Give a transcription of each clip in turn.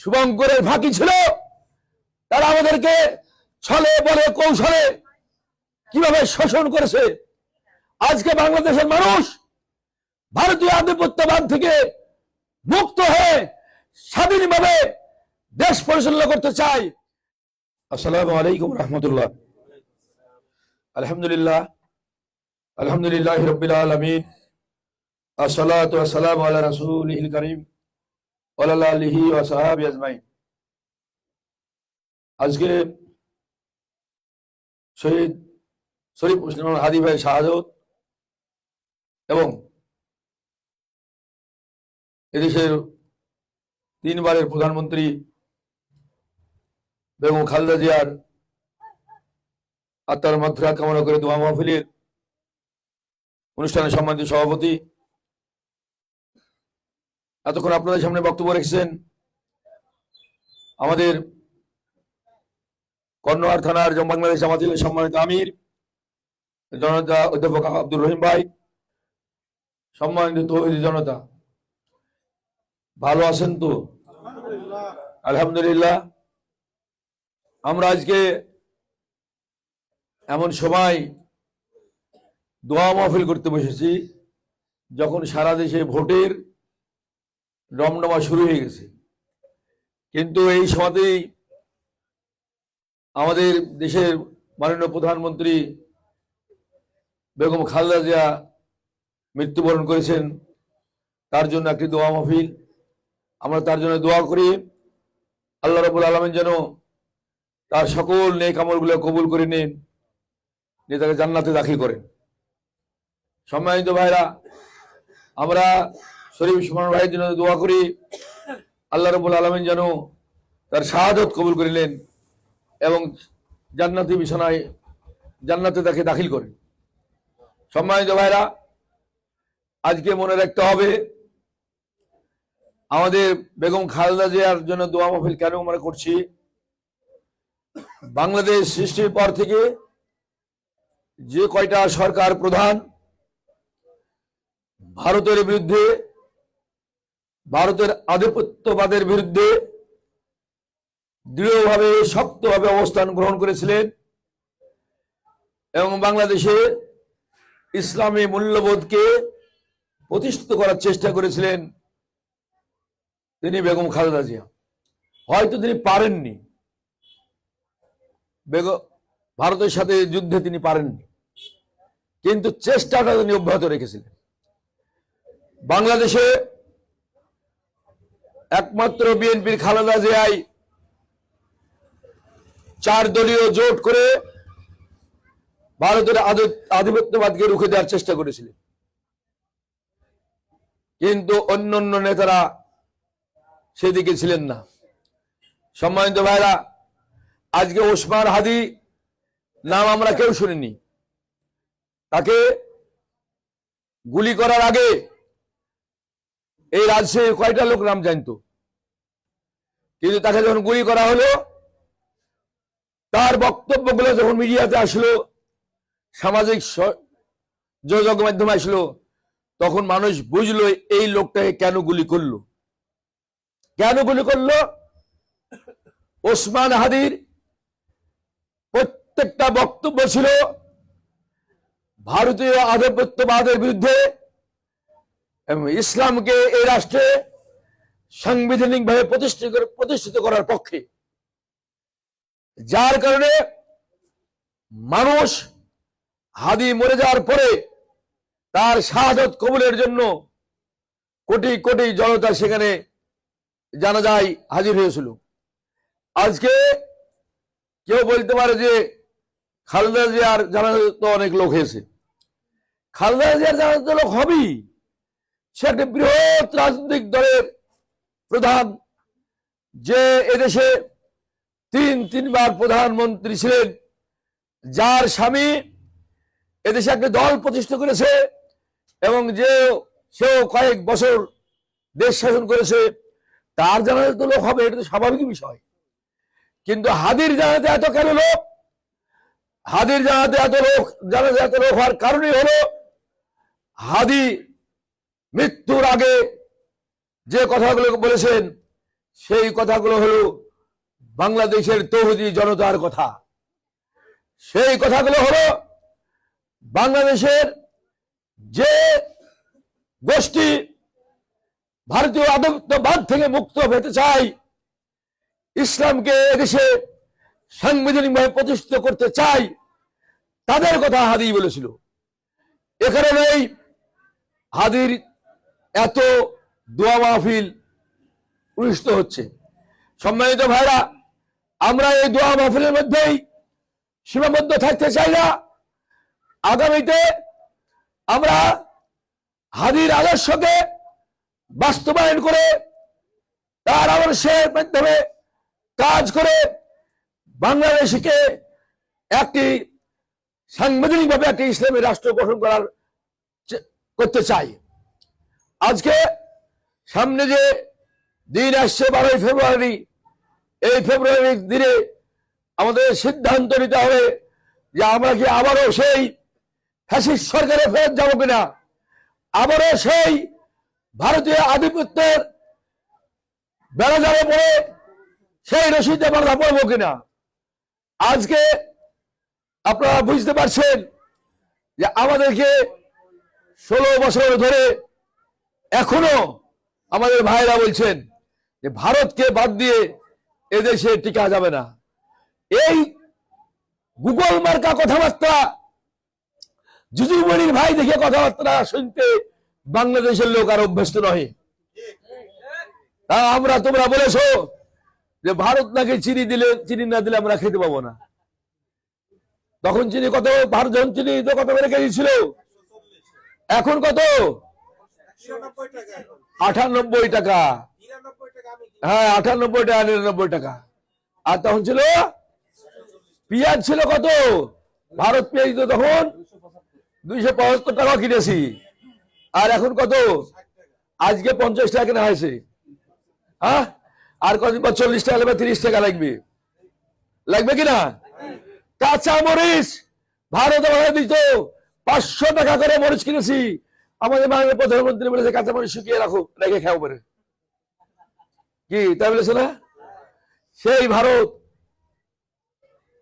শুভঙ্করের ফাঁকি ছিল। তারা আমাদেরকে ছলে বলে কৌশলে কীভাবে শোষণ করেছে? আজকে বাংলাদেশের মানুষ ভারতীয় আধিপত্যবাদ থেকে মুক্ত হয়ে স্বাধীনভাবে দেশ পরিচালনা করতে চাই আসসালামু আলাইকুম রহমতুল্লাহ। আলহামদুলিল্লাহ আলহামদুলিল্লাহ রবিল আলমিন। আসসালাতু আসসালামু আলা রাসূলিল কারীম। আলিহি ওয়া সাহাবি আজকে শহীদ শরীফ মুসলিম হাদি ভাই শাহাদত এবং এদেশের তিনবারের প্রধানমন্ত্রী বেগম খালদা জিয়ার আত্মার মাত্রা কামনা করে দোয়া মাহফিলের অনুষ্ঠানের সম্মানিত সভাপতি এতক্ষণ আপনাদের সামনে বক্তব্য রেখেছেন আমাদের কর্ণহার থানার বাংলাদেশ জামাতিলের সম্মানিত আমির, জনতা অধ্যাপক আব্দুর রহিম ভাই, সম্মানিত তৌহিদি জনতা। ভালো আছেন তো? আলহামদুলিল্লাহ। আমরা আজকে এমন সময় দোয়া মাহফিল করতে বসেছি, যখন সারা দেশে ভোটের রমডমা শুরু হয়ে গেছে। কিন্তু এই সময়তেই আমাদের দেশের মাননীয় প্রধানমন্ত্রী বেগম খালেদা জিয়া মৃত্যুবরণ করেছেন। তার জন্য একটি দোয়া মাহফিল। আমরা তার জন্য দোয়া করি। আল্লাহ রবুল আলমেন যেন তার সকল নেক আমলগুলো কবুল করে নেন, নিয়ে তাকে জান্নাতে দাখিল করেন। সম্মানিত ভাইরা, আমরা শরীফ সুমন ভাইয়ের জন্য দোয়া করি। আল্লাহ রবুল আলমিন যেন তার শাহাদত কবুল করিলেন এবং জান্নাতি বিছানায় জান্নাতে তাকে দাখিল করেন। সম্মানিত ভাইরা, আজকে মনে রাখতে হবে, আমাদের বেগম খালেদা জিয়ার জন্য দোয়া মাহফিল কেন আমরা করছি? বাংলাদেশ সৃষ্টির পর থেকে যে কয়টা সরকার প্রধান, ভারতের বিরুদ্ধে ভারতের আধিপত্যবাদের বিরুদ্ধে দৃঢ়ভাবে, শক্তভাবে অবস্থান গ্রহণ করেছিলেন এবং বাংলাদেশে ইসলামী মূল্যবোধকে প্রতিষ্ঠিত করার চেষ্টা করেছিলেন তিনি বেগম খালেদা জিয়া। হয়তো তিনি পারেননি। ভারতের সাথে যুদ্ধে তিনি পারেননি। কিন্তু চেষ্টাটা তিনি অব্যাহত রেখেছিলেন। বাংলাদেশে একমাত্র বিএনপির খালেদা জিয়াই চার দলীয় জোট করে ভারতের আধিপত্যবাদকে রুখে দেওয়ার চেষ্টা করেছিলেন। কিন্তু অন্য অন্য নেতারা সেদিকে ছিলেন না। সম্মানিত ভাইরা, আজকে ওসমান হাদি নাম আমরা কেউ শুনিনি। তাকে গুলি করার আগে এই রাজশাহী কয়টা লোক নাম জানতো? কিন্তু তাকে যখন গুলি করা হলো, তার বক্তব্যগুলো যখন মিডিয়াতে আসলো, সামাজিক যোগাযোগ মাধ্যমে আসলো, তখন মানুষ বুঝলো এই লোকটাকে কেন গুলি করল? কেন গুলি করল? ওসমান হাদির প্রত্যেকটা বক্তব্য ছিল ভারতীয় আধিপত্যবাদের বিরুদ্ধে ইসলামকে এই রাষ্ট্রে সাংবিধানিক ভাবে প্রতিষ্ঠিত প্রতিষ্ঠিত করার পক্ষে। যার কারণে মানুষ হাদি মরে যাওয়ার পরে তার শাহাদত কবুলের জন্য কোটি কোটি জনতা সেখানে জানা যায় হাজির হয়েছিল। আজকে কেউ বলতে পারে যে খালেদা জিয়ার জানা তো অনেক লোক হয়েছে। খালেদা জিয়ার জানা তো লোক হবেই। সে একটা বৃহৎ রাজনৈতিক দলের প্রধান, যে এদেশে তিন, তিনবার প্রধানমন্ত্রী ছিলেন। যার স্বামী এদেশে একটা দল প্রতিষ্ঠা করেছে এবং যে সেও কয়েক বছর দেশ শাসন করেছে, তার জানাতে তো লোক হবে, এটা তো স্বাভাবিক বিষয়। কিন্তু হাদির জানাতে এত কেন লোক? হাদির জানাতে এত লোক, জানাতে এত লোক হওয়ার কারণই হলো হাদি মৃত্যুর আগে যে কথাগুলো বলেছেন, সেই কথাগুলো হলো বাংলাদেশের তৌহদি জনতার কথা। সেই কথাগুলো হলো বাংলাদেশের যে গোষ্ঠী ভারতীয় আধিপত্যবাদ থেকে মুক্ত হতে চায়, ইসলামকে এদেশে সাংবিধানিকভাবে প্রতিষ্ঠিত করতে চাই তাদের কথা হাদি বলেছিল। এ কারণেই হাদির এত দোয়া মাহফিল অনুষ্ঠিত হচ্ছে। সম্মানিত ভাইরা, আমরা এই দোয়া মাহফিলের মধ্যেই সীমাবদ্ধ থাকতে চাই না। আগামীতে আমরা হাদির আদর্শকে বাস্তবায়ন করে, তার আদর্শের মাধ্যমে কাজ করে বাংলাদেশকে একটি সাংবিধানিকভাবে একটি ইসলামী রাষ্ট্র গঠন করার করতে চাই। আজকে সামনে যে দিন আসছে বারোই ফেব্রুয়ারি, এই ফেব্রুয়ারির দিনে আমাদের সিদ্ধান্ত নিতে হবে যে আমরা কি আবারও সেই ফ্যাসিস্ট সরকারে ফেরত যাব কিনা? আবারও সেই ভারতীয় আধিপত্যের বেড়া যাবে পড়ে সেই রশিদে বাধা পড়ব কিনা? আজকে আপনারা বুঝতে পারছেন যে আমাদেরকে ষোলো বছর ধরে এখনও আমাদের ভাইরা বলছেন যে ভারতকে বাদ দিয়ে এদেশে টিকা যাবে না। এই গুগল মার্কা কথাবার্তা যুযুমণির ভাই দেখে কথাবার্তা শুনতে বাংলাদেশের লোক আর অভ্যস্ত নহে। তা আমরা তোমরা বলেছ যে ভারত নাকি চিনি দিলে, চিনি না দিলে আমরা খেতে পাবো না। তখন চিনি কত ভারত যখন চিনি কত বেড়ে গেছিল এখন কত? আটানব্বই টাকা। হ্যাঁ আটানব্বই টাকা নিরানব্বই টাকা। আর তখন ছিল? পেঁয়াজ ছিল কত? ভারত পেঁয়াজ তো তখন দুইশো পঁচাত্তর টাকা কিনেছি। আর এখন কত? আজকে পঞ্চাশ টাকা কেনা হয়েছে। হ্যাঁ? আর কদিন পর চল্লিশ টাকা লাগবে তিরিশ টাকা লাগবে। লাগবে কিনা? কাঁচা মরিচ ভারত আমাদের দিত পাঁচশো টাকা করে মরিচ কিনেছি। আমাদের মাননীয় প্রধানমন্ত্রী বলেছে কাঁচা মরিচ শুকিয়ে রাখো, রেখে খাও পরে। কি, তাই বলেছে না? সেই ভারত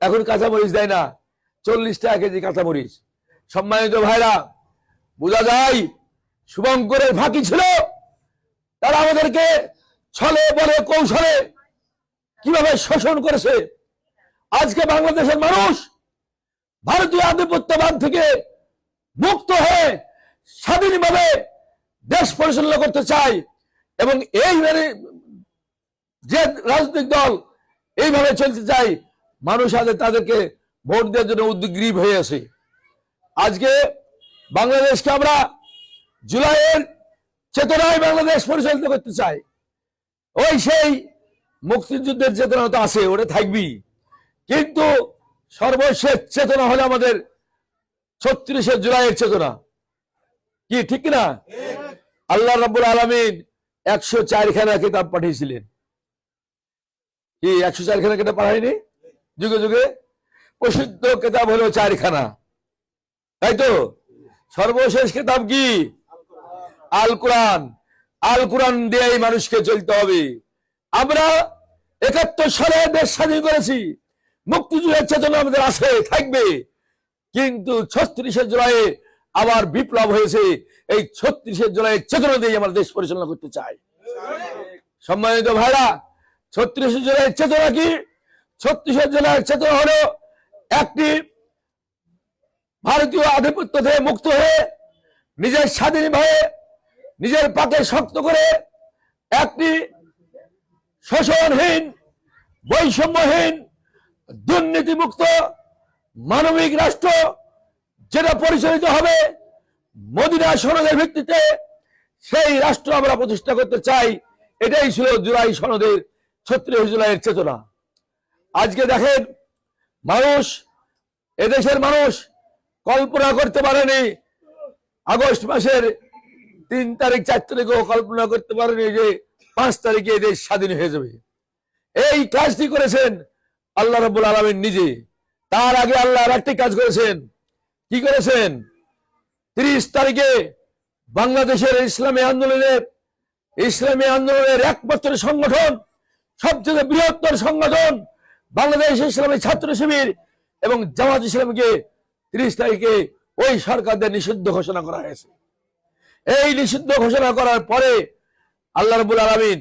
এখন কাঁচামরিচ দেয় না, চল্লিশ টাকা কেজি কাঁচামরিচ সম্মানিত ভাইরা, বোঝা যায় শুভঙ্করের ফাঁকি ছিল, তারা আমাদেরকে ছলে বলে কৌশলে কীভাবে শোষণ করেছে। আজকে বাংলাদেশের মানুষ ভারতীয় আধিপত্যবাদ থেকে মুক্ত হয়ে স্বাধীনভাবে দেশ পরিচালনা করতে চাই এবং এইভাবে যে রাজনৈতিক দল এইভাবে চলতে চাই, মানুষ আজ তাদেরকে ভোট দেওয়ার জন্য উদ্গ্রীব হয়ে আছে। আজকে বাংলাদেশকে আমরা জুলাইয়ের চেতনায় বাংলাদেশ পরিচালিত করতে চাই। ওই সেই মুক্তিযুদ্ধের চেতনা তো আছে, ওটা থাকবি কিন্তু সর্বশেষ চেতনা হলো আমাদের ছত্রিশে জুলাইয়ের চেতনা। কি, ঠিক না আল্লাহ রাব্বুল আলমিন একশো চারখানা কিতাব পাঠিয়েছিলেন। কি, একশো চারখানা কিতাব পাঠায়নি? যুগে যুগে? প্রসিদ্ধ কিতাব হলো চারখানা। তাই তো? সর্বশেষ কিতাব কি? আল কোরআন। আল কোরআন দিয়েই মানুষকে চলতে হবে। আমরা একাত্তর সালে দেশ স্বাধীন করেছি। মুক্তিযুদ্ধের চেতনা আমাদের আছে, থাকবে। কিন্তু ছত্রিশে জুলাই আবার বিপ্লব হয়েছে। এই ছত্রিশে জুলাই চেতনা দিয়ে আমরা দেশ পরিচালনা করতে চাই। সম্মানিত ভাইরা, ছত্রিশে জেলার চেতনা কি? ছত্রিশে জেলার চেতনা হলো একটি ভারতীয় আধিপত্য থেকে মুক্ত হয়ে নিজের স্বাধীনভাবে নিজের পাকে শক্ত করে একটি শোষণহীন, বৈষম্যহীন, দুর্নীতিমুক্ত মানবিক রাষ্ট্র যেটা পরিচালিত হবে মদিনা সনদের ভিত্তিতে, সেই রাষ্ট্র আমরা প্রতিষ্ঠা করতে চাই। এটাই ছিল জুলাই সনদের ছত্রিশ জুলাইয়ের চেতনা। আজকে দেখেন, মানুষ, এদেশের মানুষ কল্পনা করতে পারেনি, আগস্ট মাসের তিন তারিখ, চার তারিখও কল্পনা করতে পারেনি যে পাঁচ তারিখে এদেশ স্বাধীন হয়ে যাবে। এই কাজটি করেছেন আল্লাহ রব্বুল আলমিন নিজে। তার আগে আল্লাহ আর একটি কাজ করেছেন কি করেছেন? তিরিশ তারিখে বাংলাদেশের ইসলামী আন্দোলনের ইসলামী আন্দোলনের একমাত্র সংগঠন, সবচেয়ে বৃহত্তর সংগঠন বাংলাদেশ ইসলামী ছাত্র শিবির এবং জামাত ইসলামকে তিরিশ তারিখে ওই সরকারদের নিষিদ্ধ ঘোষণা করা হয়েছে। এই নিষিদ্ধ ঘোষণা করার পরে আল্লাহ রবুল আলমিন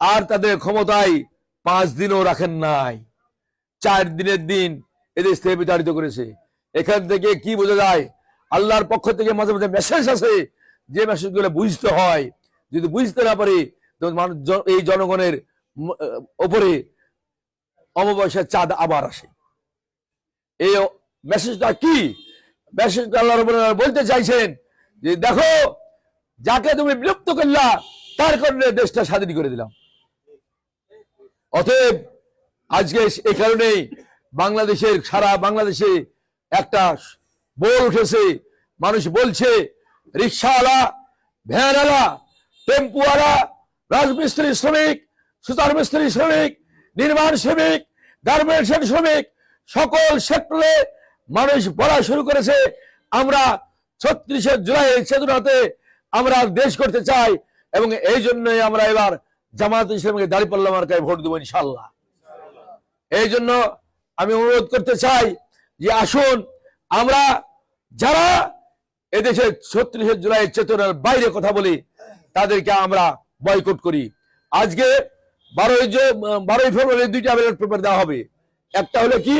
আর তাদের ক্ষমতায় পাঁচ দিনও রাখেন নাই। চার দিনের দিন এদেশ থেকে বিতাড়িত করেছে। এখান থেকে কি বোঝা যায়? আল্লাহর পক্ষ থেকে মাঝে মাঝে মেসেজ আছে যে মেসেজগুলো বুঝতে হয়, যদি বুঝতে না পারি এই জনগণের ওপরে অমাবস্যার চাঁদ আবার আসে। এই মেসেজটা কি? মেসেজটা আল্লাহ বলতে চাইছেন যে, দেখো, যাকে তুমি বিলুপ্ত করলা, তার কারণে দেশটা স্বাধীন করে দিলাম। অতএব, আজকে এই কারণেই বাংলাদেশের, সারা বাংলাদেশে একটা বোল উঠেছে, মানুষ বলছে, রিক্সাওয়ালা, ভ্যানওয়ালা, টেম্পুওয়ালা, রাজমিস্ত্রি শ্রমিক, সুতার মিস্ত্রি শ্রমিক, নির্মাণ শ্রমিক, গার্মেন্টসের শ্রমিক, সকল সেক্টরে মানুষ বলা শুরু করেছে। আমরা ছত্রিশে জুলাই চেতনাতে আমরা দেশ করতে চাই এবং এই জন্যই আমরা এবার জামাত ইসলামকে দাঁড়িপাল্লা মার্কায় ভোট দেবো ইনশাল্লাহ এই জন্য আমি অনুরোধ করতে চাই যে আসুন, আমরা যারা এদেশে ছত্রিশে জুলাই চেতনার বাইরে কথা বলি, তাদেরকে আমরা বয়কট করি। আজকে বারোই বারোই ফেব্রুয়ারি দুইটা ব্যালট পেপার দেওয়া হবে। একটা হলো কি?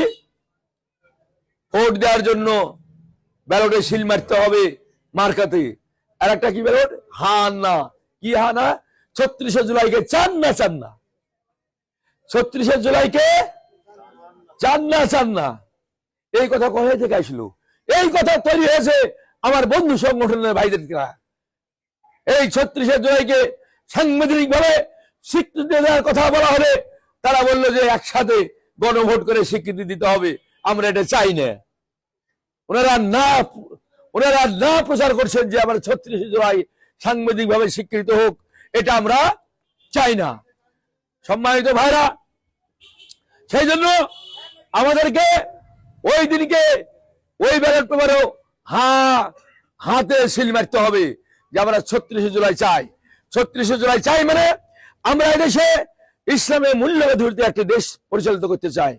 ভোট দেওয়ার জন্য ব্যালটে সিল মারতে হবে মার্কাতে। আর একটা কি ব্যালট হা না। কি হা না? ছত্রিশে জুলাইকে চান না চান না। ছত্রিশে জুলাইকে চান না চান না। এই কথা কোথায় থেকে আসলো? এই কথা তৈরি হয়েছে আমার বন্ধু সংগঠনের ভাইদের। এই ছত্রিশে জুলাইকে সাংবিধানিক ভাবে স্বীকৃতি দেওয়ার কথা বলা হলে তারা বলল যে একসাথে গণভোট করে স্বীকৃতি দিতে হবে। আমরা এটা চাই না। ওনারা না ওনারা না প্রচার করছেন যে আমার ছত্রিশে জুলাই সাংবিধানিক ভাবে স্বীকৃত হোক, এটা আমরা চাই না। সম্মানিত ভাইরা, সেই জন্য আমাদেরকে ওই দিনকে ওই ব্যালট পেপারেও হা, হাতে সিল মারতে হবে যে আমরা ছত্রিশে জুলাই চাই। ছত্রিশে জুলাই চাই মানে আমরা এদেশে ইসলামের মূল্যবোধ একটি দেশ পরিচালিত করতে চাই।